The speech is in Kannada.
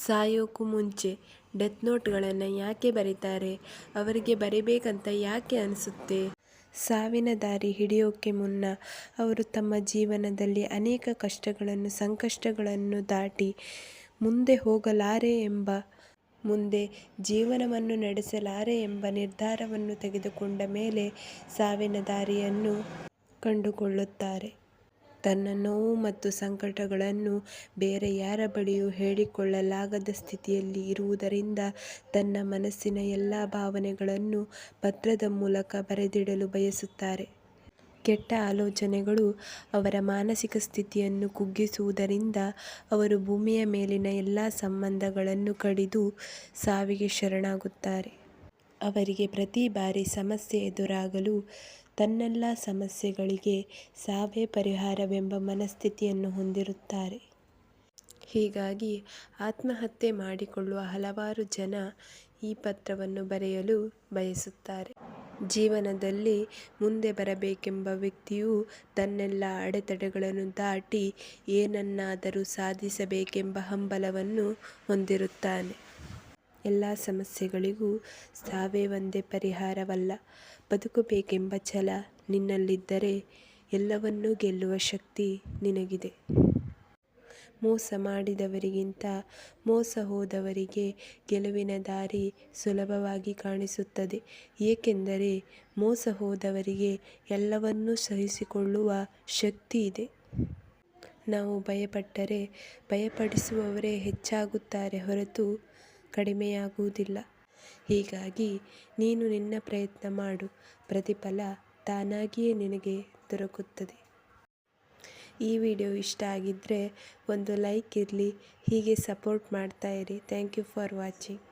ಸಾಯೋಕ್ಕೂ ಮುಂಚೆ ಡೆತ್ ನೋಟ್ಗಳನ್ನು ಯಾಕೆ ಬರೀತಾರೆ? ಅವರಿಗೆ ಬರಿಬೇಕಂತ ಯಾಕೆ ಅನಿಸುತ್ತೆ? ಸಾವಿನ ದಾರಿ ಹಿಡಿಯೋಕ್ಕೆ ಮುನ್ನ ಅವರು ತಮ್ಮ ಜೀವನದಲ್ಲಿ ಅನೇಕ ಕಷ್ಟಗಳನ್ನು, ಸಂಕಷ್ಟಗಳನ್ನು ದಾಟಿ ಮುಂದೆ ಹೋಗಲಾರೆ ಎಂಬ, ಮುಂದೆ ಜೀವನವನ್ನು ನಡೆಸಲಾರೆ ಎಂಬ ನಿರ್ಧಾರವನ್ನು ತೆಗೆದುಕೊಂಡ ಮೇಲೆ ಸಾವಿನ ದಾರಿಯನ್ನು ಕಂಡುಕೊಳ್ಳುತ್ತಾರೆ. ತನ್ನ ನೋವು ಮತ್ತು ಸಂಕಟಗಳನ್ನು ಬೇರೆ ಯಾರ ಬಳಿಯೂ ಹೇಳಿಕೊಳ್ಳಲಾಗದ ಸ್ಥಿತಿಯಲ್ಲಿ ಇರುವುದರಿಂದ ತನ್ನ ಮನಸ್ಸಿನ ಎಲ್ಲ ಭಾವನೆಗಳನ್ನು ಪತ್ರದ ಮೂಲಕ ಬರೆದಿಡಲು ಬಯಸುತ್ತಾರೆ. ಕೆಟ್ಟ ಆಲೋಚನೆಗಳು ಅವರ ಮಾನಸಿಕ ಸ್ಥಿತಿಯನ್ನು ಕುಗ್ಗಿಸುವುದರಿಂದ ಅವರು ಭೂಮಿಯ ಮೇಲಿನ ಎಲ್ಲ ಸಂಬಂಧಗಳನ್ನು ಕಡಿದು ಸಾವಿಗೆ ಶರಣಾಗುತ್ತಾರೆ. ಅವರಿಗೆ ಪ್ರತಿ ಬಾರಿ ಸಮಸ್ಯೆ ಎದುರಾಗಲು ತನ್ನೆಲ್ಲ ಸಮಸ್ಯೆಗಳಿಗೆ ಸಾವೇ ಪರಿಹಾರವೆಂಬ ಮನಸ್ಥಿತಿಯನ್ನು ಹೊಂದಿರುತ್ತಾರೆ. ಹೀಗಾಗಿ ಆತ್ಮಹತ್ಯೆ ಮಾಡಿಕೊಳ್ಳುವ ಹಲವಾರು ಜನ ಈ ಪತ್ರವನ್ನು ಬರೆಯಲು ಬಯಸುತ್ತಾರೆ. ಜೀವನದಲ್ಲಿ ಮುಂದೆ ಬರಬೇಕೆಂಬ ವ್ಯಕ್ತಿಯು ತನ್ನೆಲ್ಲ ಅಡೆತಡೆಗಳನ್ನು ದಾಟಿ ಏನನ್ನಾದರೂ ಸಾಧಿಸಬೇಕೆಂಬ ಹಂಬಲವನ್ನು ಹೊಂದಿರುತ್ತಾನೆ. ಎಲ್ಲ ಸಮಸ್ಯೆಗಳಿಗೂ ಸಾವೇ ಒಂದೇ ಪರಿಹಾರವಲ್ಲ. ಬದುಕಬೇಕೆಂಬ ಛಲ ನಿನ್ನಲ್ಲಿದ್ದರೆ ಎಲ್ಲವನ್ನೂ ಗೆಲ್ಲುವ ಶಕ್ತಿ ನಿನಗಿದೆ. ಮೋಸ ಮಾಡಿದವರಿಗಿಂತ ಮೋಸ ಹೋದವರಿಗೆ ಗೆಲುವಿನ ದಾರಿ ಸುಲಭವಾಗಿ ಕಾಣಿಸುತ್ತದೆ. ಏಕೆಂದರೆ ಮೋಸ ಹೋದವರಿಗೆ ಎಲ್ಲವನ್ನೂ ಸಹಿಸಿಕೊಳ್ಳುವ ಶಕ್ತಿ ಇದೆ. ನಾವು ಭಯಪಟ್ಟರೆ ಭಯಪಡಿಸುವವರೇ ಹೆಚ್ಚಾಗುತ್ತಾರೆ ಹೊರತು ಕಡಿಮೆಯಾಗುವುದಿಲ್ಲ. ಹೀಗಾಗಿ ನೀನು ನಿನ್ನ ಪ್ರಯತ್ನ ಮಾಡು. ಪ್ರತಿಫಲ ತಾನಾಗಿಯೇ ನಿನಗೆ ದೊರಕುತ್ತದೆ. ಈ ವಿಡಿಯೋ ಇಷ್ಟ ಆಗಿದ್ದರೆ ಒಂದು ಲೈಕ್ ಇರಲಿ. ಹೀಗೆ ಸಪೋರ್ಟ್ ಮಾಡ್ತಾ ಇರಿ. Thank you for watching.